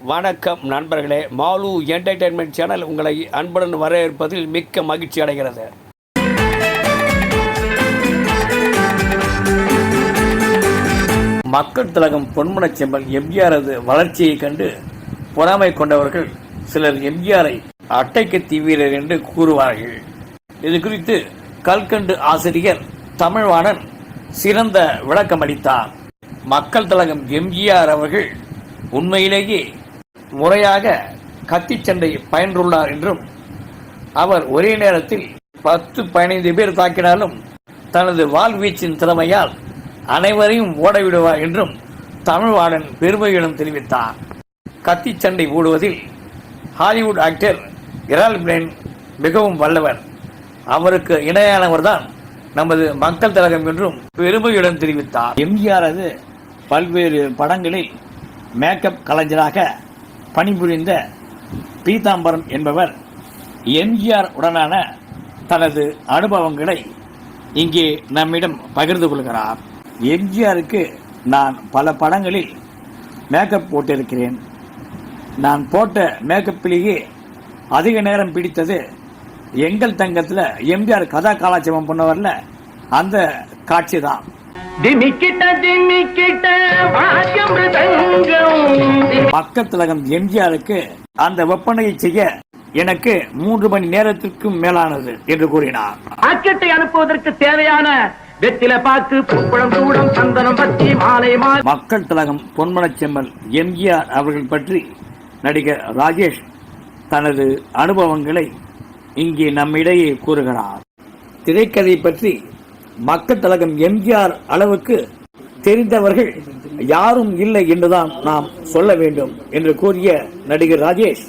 வணக்கம் நண்பர்களே. Mall entertainment channel உங்களை அன்புடன் வரவேற்பதில் மிக்க மகிழ்ச்சி அடைகிறது. மக்கள் திலகம் பொன்மனச் செம்பல் எம்ஜிஆரது வளர்ச்சியைக் கண்டு பொறாமை கொண்டவர்கள் சிலர் எம்ஜிஆரை அட்டைக்கு தீவீரர் என்று கூறுவார்கள். இது குறித்து கல்கண்டு ஆசிரியர் தமிழ்வாணன் சிறந்த விளக்கமளித்தார். மக்கள் தலகம் எம்ஜிஆர் அவர்கள் உண்மையிலேயே முறையாக கத்தி சண்டை பயின்றுள்ளார் என்றும் அவர் ஒரே நேரத்தில் பத்து பதினைந்து பேர் தாக்கினாலும் தனது வாழ்வீச்சின் திறமையால் அனைவரையும் ஓடவிடுவார் என்றும் தமிழ்வாணன் பெருமையுடன் தெரிவித்தார். கத்தி சண்டை ஓடுவதில் ஹாலிவுட் ஆக்டர் இரால் பிளேன் மிகவும் வல்லவர். அவருக்கு இணையானவர்தான் நமது மக்கள் தலகம் என்றும் பெருமையுடன் தெரிவித்தார். எம்ஜிஆரது பல்வேறு படங்களில் மேக்கப் கலைஞராக பணிபுரிந்த பீதாம்பரம் என்பவர் எம்ஜிஆர் உடனான தனது அனுபவங்களை இங்கே நம்மிடம் பகிர்ந்து கொள்கிறார். எம்ஜிஆருக்கு நான் பல படங்களில் மேக்கப் போட்டிருக்கிறேன். நான் போட்ட மேக்கப்பிலேயே அதிக நேரம் பிடித்தது எங்கள் தங்கத்தில் எம்ஜிஆர் கதா காலாட்சேபம் பண்ணவரில் அந்த காட்சி தான் திமிக்கிட்ட திமிக்கிட்ட வாக்கியம் மக்கள் திலகம் எம்ஜிஆருக்கு அந்த ஒப்பனையை செய்ய எனக்கு மூன்று மணி நேரத்திற்கும் மேலானது என்று கூறினார். ராக்கெட்டை அனுப்புவதற்கு தேவையான வெத்தில பாக்கு பூப்பழம் சூடம் சந்தனம் பத்தி மாலை மாலை. மக்கள் திலகம் பொன்மனச் செம்மல் எம்ஜிஆர் அவர்கள் பற்றி நடிகர் ராஜேஷ் தனது அனுபவங்களை இங்கே நம்மிடையே கூறுகிறார். திரைக்கதை பற்றி மக்கள் திலகம் எம்ஜிஆர் அளவுக்கு தெரிந்தவர்கள் யாரும் இல்லை என்றுதான் நாம் சொல்ல வேண்டும் என்று கூறிய நடிகர் ராஜேஷ்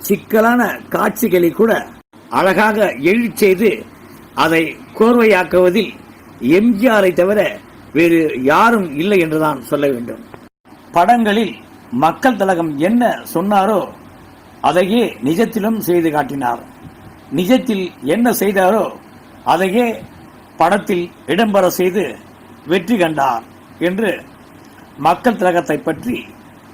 சிக்கலான காட்சிகளை கூட அழகாக எழுச்செய்து அதை கோர்வையாக்குவதில் எம்ஜிஆரை தவிர வேறு யாரும் இல்லை என்றுதான் சொல்ல வேண்டும். படங்களில் மக்கள் தலகம் என்ன சொன்னாரோ அதையே நிஜத்திலும் செய்து காட்டினார். நிஜத்தில் என்ன செய்தாரோ அதையே படத்தில் இடம்பெற செய்து வெற்றி கண்டார் என்று மக்கள் திலகத்தை பற்றி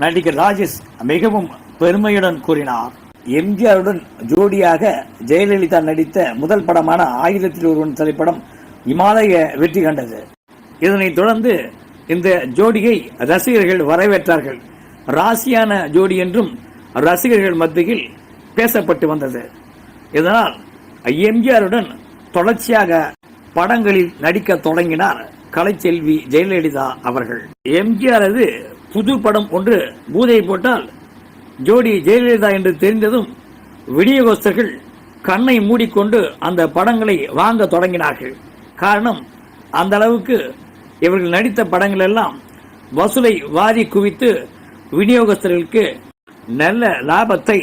நடிகர் ராஜேஷ் மிகவும் பெருமையுடன் கூறினார். எம்ஜிஆருடன் ஜோடியாக ஜெயலலிதா நடித்த முதல் படமான ஆயிரத்தில் ஒருவன் திரைப்படம் இமாலய வெற்றி கண்டது. இதனைத் தொடர்ந்து இந்த ஜோடியை ரசிகர்கள் வரவேற்றார்கள். ராசியான ஜோடி என்றும் ரசிகர்கள் மத்தியில் பேசப்பட்டு வந்தது. இதனால் எம்ஜிஆருடன் தொடர்ச்சியாக படங்களில் நடிக்க தொடங்கினார் கலைச்செல்வி ஜெயலலிதா அவர்கள். எம்ஜிஆரது புது படம் ஒன்று பூதை போட்டால் ஜோடி ஜெயலலிதா என்று தெரிந்ததும் விநியோகஸ்தர்கள் கண்ணை மூடிக்கொண்டு அந்த படங்களை வாங்க தொடங்கினார்கள். காரணம் அந்த அளவுக்கு இவர்கள் நடித்த படங்கள் எல்லாம் வசூலை வாரி குவித்து விநியோகஸ்தர்களுக்கு நல்ல லாபத்தை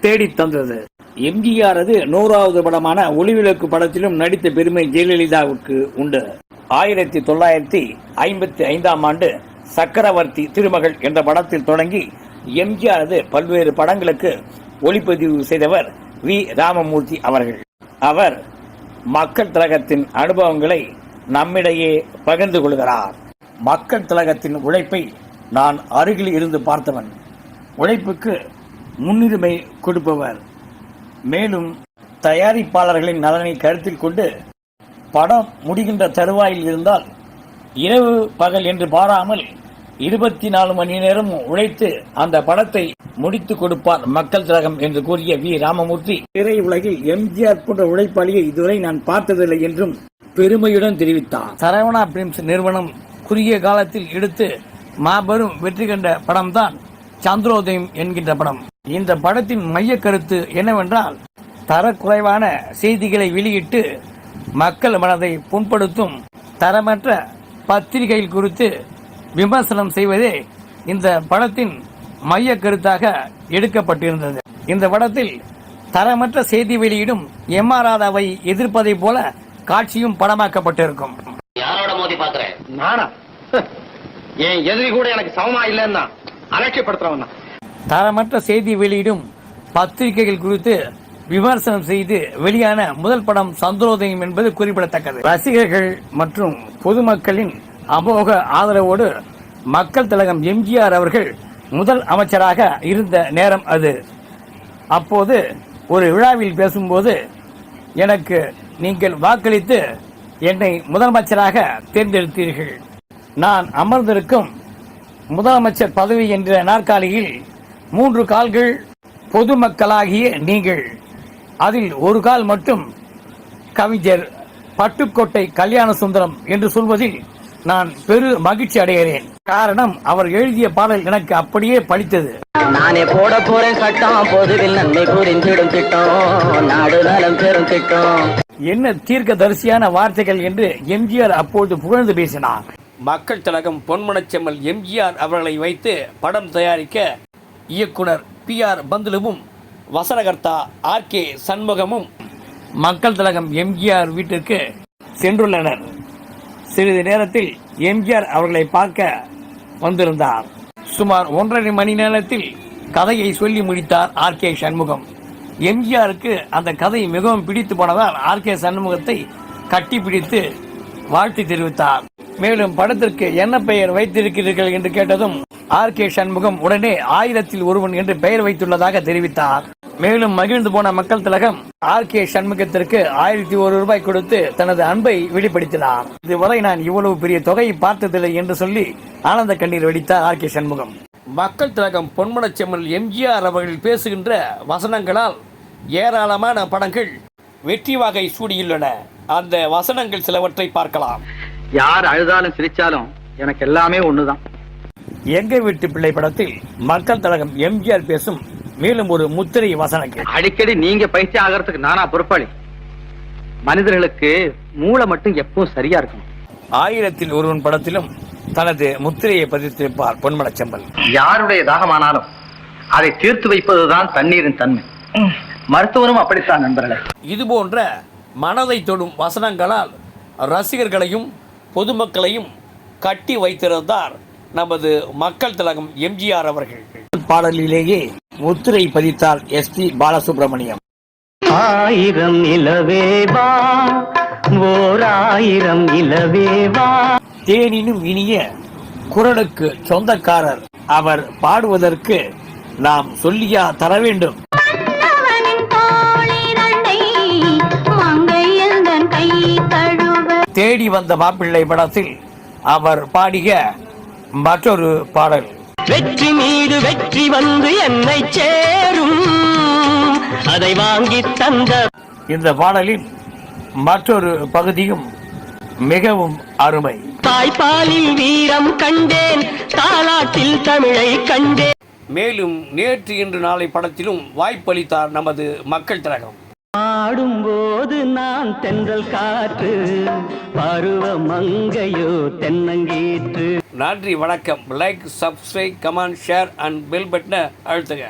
தேடித் தந்தது. எம்ஜிஆரது நூறாவது படமான ஒளிவிளக்கு படத்திலும் நடித்த பெருமை ஜெயலலிதாவுக்கு உண்டு. ஆயிரத்தி தொள்ளாயிரத்தி ஐம்பத்தி ஐந்தாம் ஆண்டு சக்கரவர்த்தி திருமகள் என்ற படத்தில் தொடங்கி எம்ஜிஆரது பல்வேறு படங்களுக்கு ஒளிப்பதிவு செய்தவர் வி. ராமமூர்த்தி அவர்கள். அவர் மக்கள் திலகத்தின் அனுபவங்களை நம்மிடையே பகிர்ந்து கொள்கிறார். மக்கள் திலகத்தின் உழைப்பை நான் அருகில் இருந்து பார்த்தவன். உழைப்புக்கு முன்னுரிமை கொடுப்பவர். மேலும் தயாரிப்பாளர்களின் நலனை கருத்தில் கொண்டு படம் முடிகின்ற தருவாயில் இருந்தால் இரவு பகல் என்று பாராமல் இருபத்தி நாலு மணி நேரம் உழைத்து அந்த படத்தை முடித்து கொடுப்பார் மக்கள் திலகம் என்று கூறிய வி. ராமமூர்த்தி. திரையுலகில் எம்ஜிஆர் போன்ற உழைப்பாளியை இதுவரை நான் பார்த்ததில்லை என்றும் பெருமையுடன் தெரிவித்தார். சரவணா பிலிம்ஸ் நிறுவனம் குறுகிய காலத்தில் எடுத்து மாபெரும் வெற்றி கண்ட படம்தான் சந்திரோதயம் என்கின்ற படம். இந்த படத்தின் மைய கருத்து என்னவென்றால் தரக்குறைவான செய்திகளை வெளியிட்டு மக்கள் மனதை புண்படுத்தும் தரமற்ற பத்திரிகைகள் குறித்து விமர்சனம் செய்வதே இந்த படத்தின் மைய கருத்தாக எடுக்கப்பட்டிருந்தது. இந்த படத்தில் தரமற்ற செய்தி வெளியிடும் எம் ஆர் ராதாவை எதிர்ப்பதைப் போல காட்சியும் படமாக்கப்பட்டிருக்கும். யாரோட மோதி பாக்குறேன் நானா? என் எதிரி கூட எனக்கு சமமா இல்லைன்னா அலட்சியப்படுத்துறவன் தரமற்ற செய்தி வெளியிடும் பத்திரிகைகள் குறித்து விமர்சனம் செய்து வெளியான முதல் படம் சந்திரோதயம் என்பது குறிப்பிடத்தக்கது. ரசிகர்கள் மற்றும் பொதுமக்களின் அமோக ஆதரவோடு மக்கள் திலகம் எம்ஜிஆர் அவர்கள் முதல் அமைச்சராக இருந்த நேரம் அது. அப்போது ஒரு விழாவில் பேசும்போது எனக்கு நீங்கள் வாக்களித்து என்னை முதலமைச்சராக தேர்ந்தெடுத்தீர்கள். நான் அமர்ந்திருக்கும் முதலமைச்சர் பதவி என்ற நாற்காலியில் மூன்று கால்கள் பொதுமக்களாகிய நீங்கள். அதில் ஒரு கால் மட்டும் கவிஞர் பட்டுக்கோட்டை கல்யாண சுந்தரம் என்று சொல்வதில் நான் பெரு மகிழ்ச்சி அடைகிறேன். காரணம் அவர் எழுதிய பாடல் எனக்கு அப்படியே பளித்தது நானே போட போறேன் சட்டம் பொதுவில் நன்மை புரிந்திடும் திட்டம் நாடு நலம் பெறும் திட்டம். என்ன தீர்க்கதரிசியான வார்த்தைகள் என்று எம்ஜிஆர் அப்போது புகழ்ந்து பேசினார். மக்கள் திலகம் பொன்மனச்செம்மல் எம்ஜிஆர் அவர்களை வைத்து படம் தயாரிக்க இயக்குனர் பி ஆர் பந்துலுவும் வசனகர்த்தா ஆர் கே சண்முகமும் மக்கள் தலகம் எம்ஜிஆர் வீட்டிற்கு சென்றுள்ளனர். சிறிது நேரத்தில் எம்ஜிஆர் அவர்களை பார்க்க வந்திருந்தார். சுமார் ஒன்றரை மணி நேரத்தில் கதையை சொல்லி முடித்தார் ஆர் கே சண்முகம். எம்ஜிஆருக்கு அந்த கதை மிகவும் பிடித்து போனதால் ஆர் கே சண்முகத்தை கட்டி பிடித்து வாழ்த்து தெரிவித்தார். மேலும் படத்திற்கு என்ன பெயர் வைத்திருக்கிறீர்கள் என்று கேட்டதும் ஆர் கே சண்முகம் உடனே ஆயிரத்தில் ஒருவன் என்று பெயர் வைத்துள்ளதாக தெரிவித்தார். மேலும் மகிழ்ந்து போன மக்கள் திலகம் ஆர் கே சண்முகத்திற்கு ஆயிரத்தி ஒரு ரூபாய் கொடுத்து தனது அன்பை வெளிப்படுத்தினார். இதுவரை நான் இவ்வளவு பெரிய தொகையை பார்த்ததில்லை என்று சொல்லி ஆனந்த கண்ணீர் வெடித்தார் ஆர் கே சண்முகம். மக்கள் திலகம் பொன்மனச்செம்மல் எம்ஜிஆர் அவர்கள் பேசுகின்ற வசனங்களால் ஏராளமான படங்கள் வெற்றி வகை சூடியுள்ளன. அந்த வசனங்கள் சிலவற்றை பார்க்கலாம். யார் அழுதாலும் சிரிச்சாலும் எனக்கு எல்லாமே ஒண்ணுதான். எங்க வீட்டு பிள்ளை படத்தில் மக்கள் திலகம் எம்ஜிஆர் பேசும் மேலும் ஒரு முத்திரை வசனங்கள் அடிக்கடி நீங்க பயிற்சி ஆகிறதுக்கு நானா பொறுப்பாளி? மனிதர்களுக்கு மூளை மட்டும் எப்பவும் சரியா இருக்கணும். ஆயிரத்தில் ஒருவன் படத்திலும் தனது முத்திரையை பதித்திருப்பார் பொன்மனச்செம்மல் யாருடைய தாகமானாலும் அதை தீர்த்து வைப்பதுதான் தண்ணீரின் தன்மை. மருத்துவரும் அப்படித்தான் நண்பர்களே. இது போன்ற மனதை தொடும் வசனங்களால் ரசிகர்களையும் பொதுமக்களையும் கட்டி வைத்திருந்தார் நமது மக்கள் திலகம் எம்ஜிஆர் அவர்கள். பாடலிலேயே முத்திரை பதித்தார் எஸ் பி பாலசுப்ரமணியம். ஆயிரம் இலவேவா ஓர் ஆயிரம் தேனினும் இனிய குரலுக்கு சொந்தக்காரர் அவர் பாடுவதற்கு நாம் சொல்லியா தர வேண்டும். தேடி வந்த மாப்பிள்ளை படத்தில் அவர் பாடிய மற்றொரு பாடல். வெற்றி மீது வெற்றி வந்து என்னை சேரும். அதை வாங்கி தந்த இந்த பாடலின் மற்றொரு பகுதியும் மிகவும் அருமை. தாய்ப்பாலில் வீரம் கண்டேன் தாலாட்டில் தமிழை கண்டேன். மேலும் நேற்று இன்று நாளை படத்திலும் வாய்ப்பளித்தார் நமது மக்கள் திலகம் ஆடும்போது நான் தென்றல் காற்று பருவ மங்கையோ தென்னங்கீற்று. நன்றி வணக்கம். Like subscribe comment share and bell பட்டனை அழுத்துங்க.